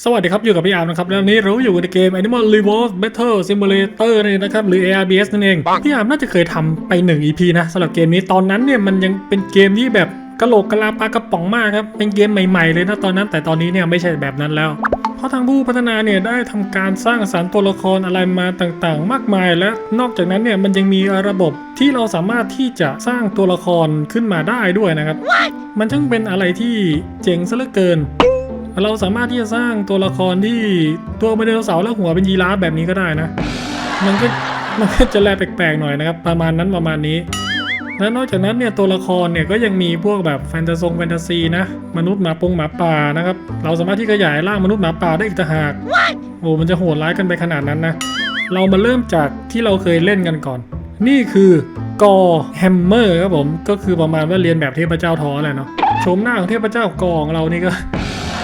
สวัสดีครับ อยู่กับพี่อาร์มนะครับแล้ววันนี้เราอยู่ในเกม Animal Revolve Battle Simulator นี่นะครับหรือ ARBS นั่นเอง พี่อาร์มน่าจะเคยทำไป 1 EP นะสำหรับเกมนี้ตอนนั้นเนี่ยมันยังเป็นเกมที่แบบกะโหลกกะลาปลากระป๋องมากครับ เป็นเกมใหม่ๆเลยนะตอนนั้น แต่ตอนนี้เนี่ยไม่ใช่แบบนั้นแล้ว เพราะทางผู้พัฒนาเนี่ยได้ทำการสร้างสรรค์ตัวละครอะไรมาต่างๆ มากมาย และนอกจากนั้นเนี่ยมันยังมีระบบที่เราสามารถที่จะสร้างตัวละครขึ้นมาได้ด้วยนะครับมันช่างเป็นอะไรที่เจ๋งซะเหลือเกิน เราสามารถที่จะสร้างตัวละครที่ตัวเป็นไดโนเสาแล้วหัวเป็นยีราฟแบบนี้ก็ได้นะ มันก็มันก็จะแลแปลกๆหน่อยนะครับ ประมาณนั้นประมาณนี้และนอกจากนั้นเนี่ยตัวละครเนี่ยก็ยังมีพวกแบบแฟนตาซงแฟนตาซีนะมนุษย์หมาปงหมาป่านะครับเราสามารถที่ขยายร่างมนุษย์หมาป่าได้อีกต่างหากโอ้มันจะโหดร้ายกันไปขนาดนั้นนะเรามาเริ่มจากที่เราเคยเล่นกันก่อน นี่คือกอแฮมเมอร์ครับผมก็คือประมาณว่าเรียนแบบเทพเจ้าทอแหละเนาะโฉมหน้าของเทพเจ้ากอของเรานี่ก็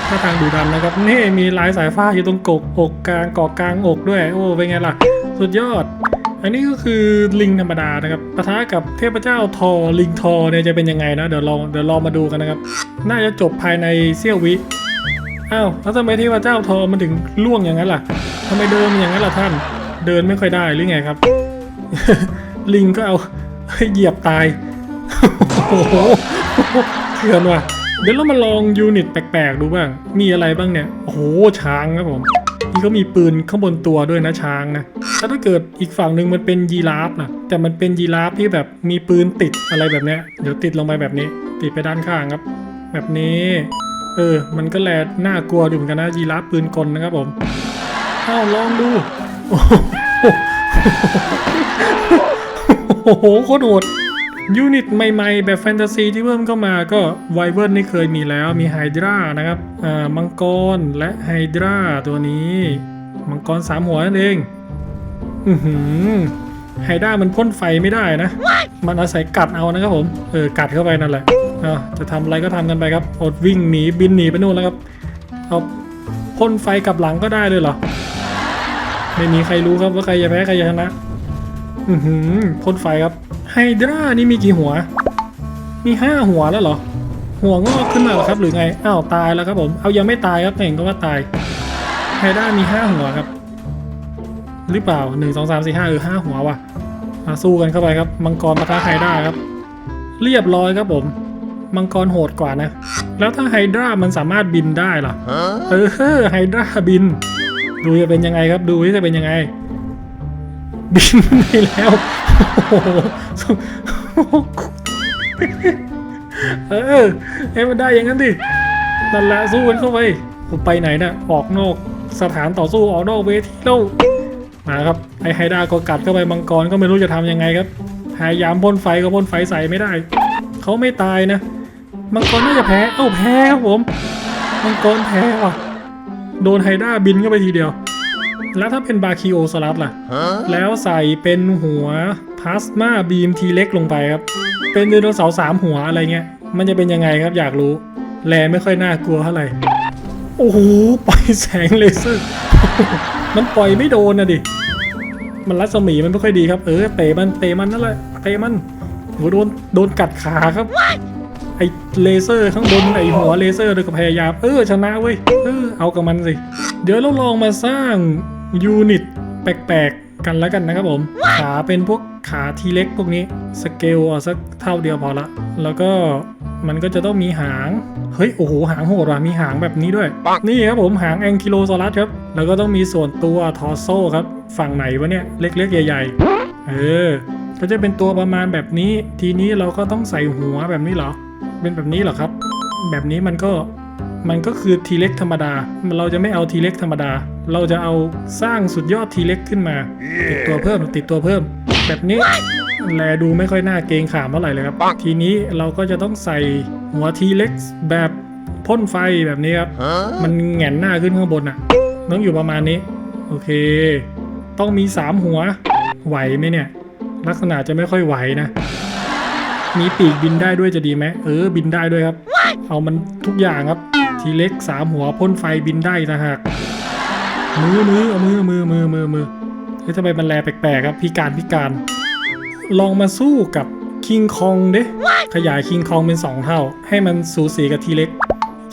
ท่าทางดูดันนะครับ นี่มีลายสายฟ้าอยู่ตรงกบอกกลางกอกกลางอกด้วย โอ้เป็นไงล่ะ สุดยอด อันนี้ก็คือลิงธรรมดานะครับปะทะกับเทพเจ้าทอลิงทอเนี่ยจะเป็นยังไงนะเดี๋ยวลองเดี๋ยวลองมาดูกันนะครับ น่าจะจบภายในเสี้ยววิอ้าวแล้วทำไมเทพเจ้าทอมันถึงล่วงอย่างนั้นล่ะทำไมเดินมันอย่างนั้นล่ะท่าน เดินไม่ค่อยได้หรือไงครับ ลิงก็เอาเหยียบตายโอ้โหเถื่อนว่ะ เดี๋ยวเรามาลองยูนิตแปลกๆ ดูบ้าง มีอะไรบ้างเนี่ย โอ้โห ช้างครับผมนี่ก็มีปืนข้างบนตัวด้วยนะช้างนะแต่ถ้าเกิดอีกฝั่งหนึ่งมันเป็นยีราฟนะแต่มันเป็นยีราฟที่แบบมีปืนติดอะไรแบบเนี้ย เดี๋ยวติดลงไปแบบนี้ ติดไปด้านข้างครับ แบบนี้ เออ มันก็แลน่ากลัวอยู่เหมือนกันนะยีราฟปืนกลนะครับผมเอ้าลองดูโอ้โหโอ้โหโคตรโหด ยูนิตใหม่ๆ แบบแฟนตาซีที่เพิ่มเข้ามาก็ไวเวิร์นนี่เคยมีแล้วมีไฮดรานะครับอ่ามังกรและไฮดราตัวนี้ มังกรสามหัวนั่นเอง อือหือไฮดรามันพ่นไฟไม่ได้นะ มันอาศัยกัดเอานะครับผม เออ กัดเข้าไปนั่นแหละอ่าจะทำอะไรก็ทำกันไปครับ อดวิ่งหนีบินหนีไปนู่นแล้วครับ เอาพ่นไฟกลับหลังก็ได้เลยเหรอ ไม่มีใครรู้ครับว่าใครจะแพ้ใครจะชนะ อือหือพ่นไฟครับ ไฮดรานี่มีกี่หัว มีห้าหัวแล้วเหรอ หัวงอกขึ้นมาหรอครับหรือไง อ้าวตายแล้วครับผม เอายังไม่ตายครับเห็นก็ว่าตาย ไฮดรามีห้าหัวครับ หรือเปล่าหนึ่งสองสามสี่ห้าเออห้าหัวว่ะมาสู้กันเข้าไปครับ มังกรปะทะไฮดราครับ เรียบร้อยครับผม มังกรโหดกว่านะ แล้วถ้าไฮดรามันสามารถบินได้เหรอ เออไฮดราบิน ดูจะเป็นยังไงครับ ดูจะเป็นยังไง บินไปแล้วโอ้โหเออให้มันได้อย่างนั้นดินั่นแหละสู้กันเข้าไปผมไปไหนนะ่ะออกนอกสถานต่อสู้ออกนอกเวทีแล้วมาครับไอไฮด้าก็กัดเข้าไปมังกรก็ไม่รู้จะทำยังไงครับพยายามพ่นไฟก็พ่นไฟใส่ไม่ได้ เขาไม่ตายนะมังกรน่าจะแพ้เอ้าแพ้ครับผมมังกรแพ้ว่ะโดนไฮด้าบินเข้าไปทีเดียว แล้วถ้าเป็นบาคิโอสลัดล่ะ แล้วใส่เป็นหัวพลาสมาบีมทีเล็กลงไปครับ เป็นไดโนเสาร์สามหัวอะไรเงี้ย มันจะเป็นยังไงครับอยากรู้ แลไม่ค่อยน่ากลัวเท่าไหร่ โอ้โห ปล่อยแสงเลเซอร์ มันปล่อยไม่โดนนะดิ มันรัศมีมันไม่ค่อยดีครับ เออเตะมันเตะมันนั่นแหละเตะมันโหโดนโดนกัดขาครับ ไอเลเซอร์ข้างบนไอหัวเลเซอร์เลยก็พยายาม เออชนะเว้ย เออเอากับมันสิ เดี๋ยวเราลองมาสร้างยูนิตแปลกๆกันแล้วกันนะครับผม ขาเป็นพวกขาทีเล็กพวกนี้สเกลเอาสักเท่าเดียวพอละ แล้วก็มันก็จะต้องมีหาง เฮ้ย โอ้โห หางโหดว่ะ มีหางแบบนี้ด้วย นี่ครับผมหางแองคิโลซอรัสครับ แล้วก็ต้องมีส่วนตัวทอร์โซครับ ฝั่งไหนวะเนี่ย เล็กๆ ใหญ่ๆ เออ ก็จะเป็นตัวประมาณแบบนี้ ทีนี้เราก็ต้องใส่หัวแบบนี้เหรอ เป็นแบบนี้เหรอครับ แบบนี้มันก็ มันก็คือทีเล็กธรรมดา เราจะไม่เอาทีเล็กธรรมดา เราจะเอาสร้างสุดยอดทีเล็กขึ้นมา ติดตัวเพิ่มติดตัวเพิ่ม แบบนี้แลดูไม่ค่อยน่าเกรงขามเท่าไหร่เลยครับ ทีนี้เราก็จะต้องใส่หัวทีเล็กแบบพ่นไฟแบบนี้ครับ มันแหงนหน้าขึ้นข้างบนอะ ต้องอยู่ประมาณนี้ โอเค ต้องมีสามหัว ไหวไหมเนี่ย ลักษณะจะไม่ค่อยไหวนะ มีปีกบินได้ด้วยจะดีไหมเออ บินได้ด้วยครับ เอามันทุกอย่างครับ ทีเล็กสามหัวพ่นไฟบินได้นะฮะมือมือเอามือมือมือมือมือเฮ้ยทำไมมันแลแปลกๆครับพิการพิการ ลองมาสู้กับคิงคองเดิขยายคิงคองเป็นสองเท่า ให้มันสูสีกับทีเล็ก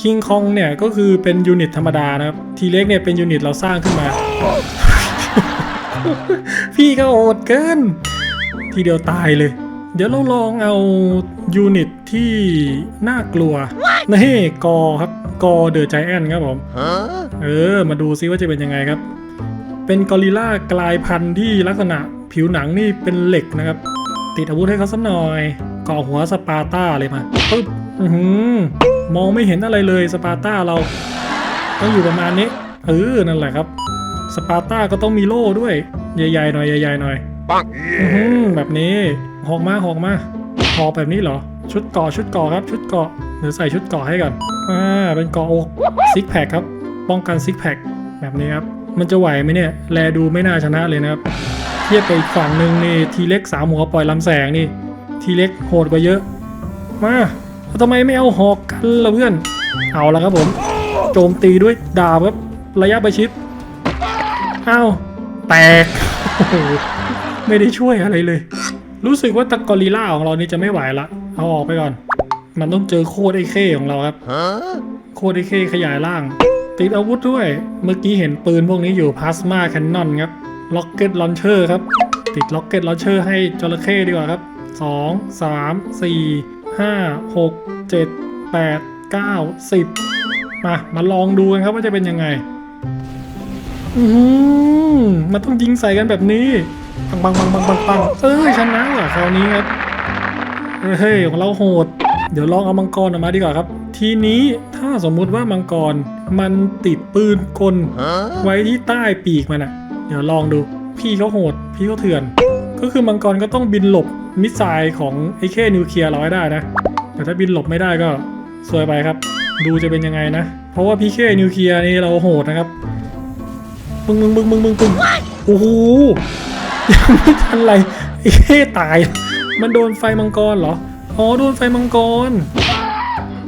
คิคิงคองเนี่ยก็คือเป็นยูนิตธรรมดานะครับทีเล็กเนี่ยเป็นยูนิตเราสร้างขึ้นมา พี่ก็โอดเกิน ทีเดียวตายเลย เดี๋ยวเราลองเอายูนิตที่น่ากลัว นี่กอครับกอเดอะใจแอนครับผมเออ มาดูซิว่าจะเป็นยังไงครับ เป็นกอริลลากลายพันธุ์ที่ลักษณะผิวหนังนี่เป็นเหล็กนะครับ ติดอาวุธให้เขาสักหน่อยก่อหัวสปาร์ต้าเลยมาปึ๊บอือหือมองไม่เห็นอะไรเลยสปาร์ต้าเราต้องอยู่ประมาณนี้เออนั่นแหละครับ สปาร์ต้าก็ต้องมีโล่ด้วยใหญ่ๆหน่อยใหญ่ๆหน่อยอือหือแบบนี้หอกมาหอกมาหอกแบบนี้เหรอ ชุดเกาะชุดเกาะครับ ชุดเกาะเดี๋ยวใส่ชุดเกาะให้ก่อนอ่าเป็นเกาะอกซิกแพคครับ ป้องกันซิกแพคแบบนี้ครับ มันจะไหวไหมเนี่ย แลดูไม่น่าชนะเลยนะครับ เทียบกับอีกฝั่งหนึ่งนี่ทีเล็กสามหัวปล่อยลำแสงนี่ ทีเล็กโหดกว่าเยอะ มาทำไมไม่เอาหอกกันล่ะเพื่อน เอาละครับผม โจมตีด้วยดาบครับ ระยะประชิดอ้าวแตก ไม่ได้ช่วยอะไรเลย รู้สึกว่าตะกอริล่าของเรานี่จะไม่ไหวละ เอาออกไปก่อน มันต้องเจอโคตรไอ้เข้ของเราครับโคตรไอ้เข้ขยายร่าง ติดอาวุธด้วย เมื่อกี้เห็นปืนพวกนี้อยู่พลาสมาแคนนอนครับล็อกเก็ตลอนเชอร์ครับ ติดล็อกเก็ตลอนเชอร์ให้จระเข้ดีกว่าครับ 2 3 4 5 6 7 8 9 10 มา มาลองดูกันครับว่าจะเป็นยังไง อือหือมันต้องยิงใส่กันแบบนี้ปังปังปังปังปังปังเอ้ยชนะว่ะคราวนี้ครับเฮ้ยของเราโหด เดี๋ยวลองเอามังกรออกมาดีกว่าครับ ทีนี้ถ้าสมมุติว่ามังกรมันติดปืนกลไว้ที่ใต้ปีกมันอะเดี๋ยวลองดู พี่เขาโหด พี่เขาเถื่อน ก็คือมังกรก็ต้องบินหลบมิสไซล์ของไอ้แค่นิวเคลียร์เราให้ได้นะ แต่ถ้าบินหลบไม่ได้ก็สวยไปครับ ดูจะเป็นยังไงนะ เพราะว่าพี่แค่นิวเคลียร์นี่เราโหดนะครับมึงมึงมึงมึงมึงมึงโอ้โหยังไม่ทันไรไอ้แค่ตาย มันโดนไฟมังกรเหรอ อ๋อโดนไฟมังกร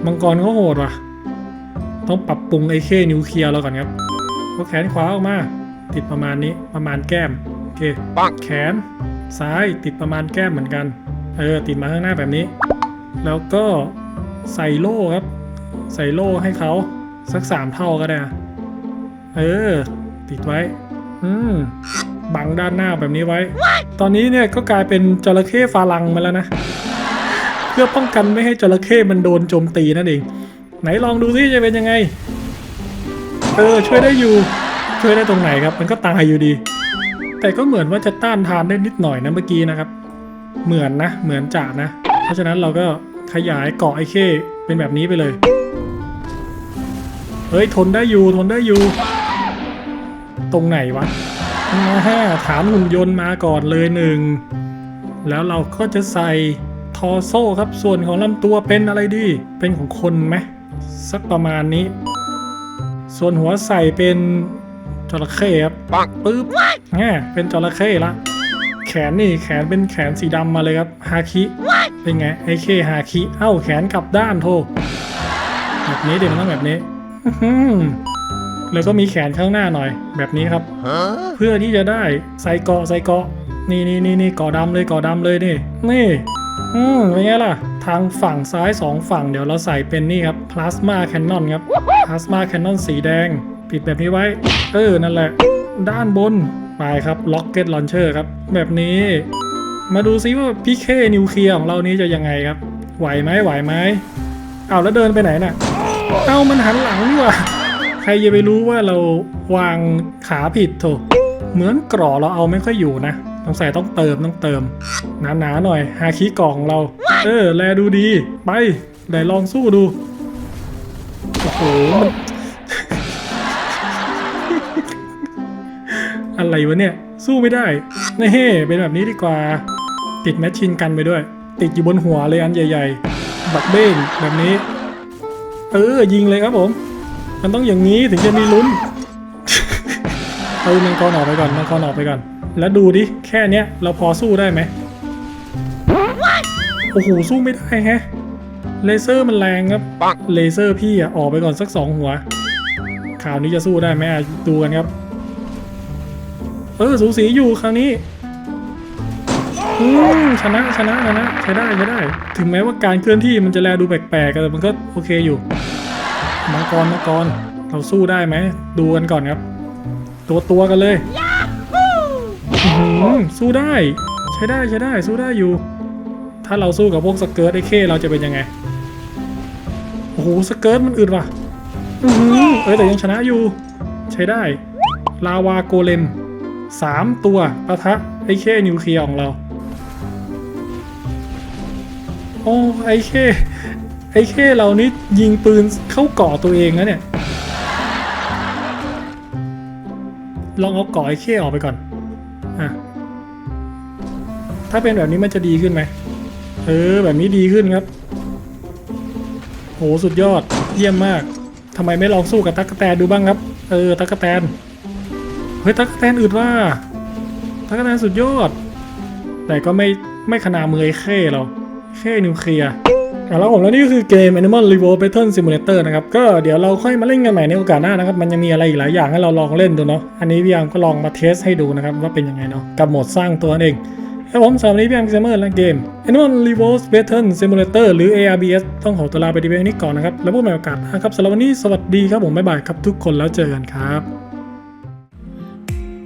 มังกรเขาโหดว่ะ ต้องปรับปรุงไอ้เคนิวเคลียร์เราก่อนครับเอาแขนขวาออกมา ติดประมาณนี้ประมาณแก้ม โอเคปักแขน ซ้ายติดประมาณแก้มเหมือนกัน เออ ติดมาข้างหน้าแบบนี้ แล้วก็ใส่โล่ครับ ใส่โล่ให้เขาสักสามเท่าก็ได้อะเออ ติดไว้ อืมบังด้านหน้าแบบนี้ไว้ตอนนี้เนี่ยก็กลายเป็นจระเข้ฟาลังมาแล้วนะเพื่อป้องกันไม่ให้จระเข้มันโดนโจมตีนั่นเอง ไหนลองดูซิจะเป็นยังไง เออช่วยได้อยู่ ช่วยได้ตรงไหนครับ มันก็ตายอยู่ดี แต่ก็เหมือนว่าจะต้านทานได้นิดหน่อยนะเมื่อกี้นะครับ เหมือนนะ เหมือนจ่านะ เพราะฉะนั้นเราก็ขยายเกาะไอ้เข้เป็นแบบนี้ไปเลย เฮ้ยทนได้อยู่ทนได้อยู่ ตรงไหนวะอ่าฮะฐานหุ่นยนต์มาก่อนเลยหนึ่ง แล้วเราก็จะใส่ ทอโซ่ครับ ส่วนของลำตัวเป็นอะไรดี เป็นของคนไหมสักประมาณนี้ ส่วนหัวใส่เป็นจระเข้ครับปักปึ๊บแง่เป็นจระเข้ละ แขนนี่แขนเป็นแขนสีดำมาเลยครับฮาคิเป็นไงไอเคฮาคิเอ้าแขนกลับด้านโทแบบนี้เดี๋ยวมันต้องแบบนี้อื้อหือแล้วก็มีแขนข้างหน้าหน่อย แบบนี้ครับ เพื่อที่จะได้ใส่เกาะใส่เกาะนี่นี่นี่นี่เกาะดำเลยเกาะดำเลยนี่นี่ อืมเป็นไงล่ะ ทางฝั่งซ้ายสองฝั่งเดี๋ยวเราใส่เป็นนี่ครับพลาสมาแคนนอนครับพลาสมาแคนนอนสีแดง ปิดแบบนี้ไว้ เออ นั่นแหละ ด้านบนไปครับล็อกเก็ตลอนเชอร์ครับ แบบนี้ มาดูซิว่าพี่เคนิวเคลียร์ของเรานี้จะยังไงครับ ไหวไหมไหวไหมเอาแล้วเดินไปไหนน่ะเอามันหันหลังนี่ว่าใครจะไปรู้ว่าเราวางขาผิดโถเหมือนกรอเราเอาไม่ค่อยอยู่นะ ต้องใส่ต้องเติมต้องเติม หนาๆหน่อยฮาคิกล่องเรา เออ แลดูดี ไปได้ลองสู้ดู โอ้โหมันอะไรวะเนี่ย สู้ไม่ได้นี่เป็นแบบนี้ดีกว่า ติดแมชชินกันไปด้วย ติดอยู่บนหัวเลยอันใหญ่ ๆ บักเบ้งแบบนี้ เออยิงเลยครับผม มันต้องอย่างนี้ถึงจะมีลุ้น เอามังกรออกไปก่อนมังกรออกไปก่อน แล้วดูดิแค่เนี้ยเราพอสู้ได้ไหมโอ้โหสู้ไม่ได้แฮะเลเซอร์มันแรงครับเลเซอร์พี่อะออกไปก่อนสักสองหัวข่าวนี้จะสู้ได้ไหมอะดูกันครับ เออสูสีอยู่คราวนี้อืมชนะชนะชนะใช้ได้ใช้ได้ ถึงแม้ว่าการเคลื่อนที่มันจะแลดูแปลกๆแต่มันก็โอเคอยู่เมังกรมังกรเราสู้ได้ไหมดูกันก่อนครับ ตัวตัวกันเลยหือสู้ได้ ใช้ได้ใช้ได้ สู้ได้อยู่ ถ้าเราสู้กับพวกสเกิร์ตไอ้เข้เราจะเป็นยังไง โอ้โหสเกิร์ตมันอึดว่ะอืออเอ้ยแต่ยังชนะอยู่ ใช้ได้ ลาวาโกเลมสามตัวปะทะไอ้เข้นิวเคลียร์ของเรา โอ้ไอ้เข้ไอ้เข้เรานี่ยิงปืนเข้ากาะตัวเองนะเนี่ย ลองเอากาะไอ้เข้ออกไปก่อนอะถ้าเป็นแบบนี้มันจะดีขึ้นไหมเออแบบนี้ดีขึ้นครับโหสุดยอดเยี่ยมมากทำไมไม่ลองสู้กับตั๊กแตนดูบ้างครับ เออตั๊กแตนเฮ้ยตั๊กแตนอึดว่าตั๊กแตนสุดยอด แต่ก็ไม่ไม่ขนามือไอ้เข้เราแค่นิวเคลียร์ แล้วผมแล้วนี่ก็คือเกม Animal Revolt Battle Simulator นะครับ ก็เดี๋ยวเราค่อยมาเล่นกันใหม่ในโอกาสหน้านะครับ มันยังมีอะไรอีกหลายอย่างให้เราลองเล่นดูเนาะ อันนี้พี่ยามก็ลองมาเทสให้ดูนะครับ ว่าเป็นยังไงเนาะ กับโหมดสร้างตัวนั่นเองครับผมสำหรับวันนี้พี่ยามเกมเมอร์และเกม Animal Revolt Battle Simulator หรือ ARBS ต้องขอตัวลาไปดีเพียงนี้ก่อนนะครับ แล้วพบกันใหม่โอกาสหน้าครับสำหรับวันนี้สวัสดีครับผมบ๊ายบายครับทุกคนแล้วเจอกันครับ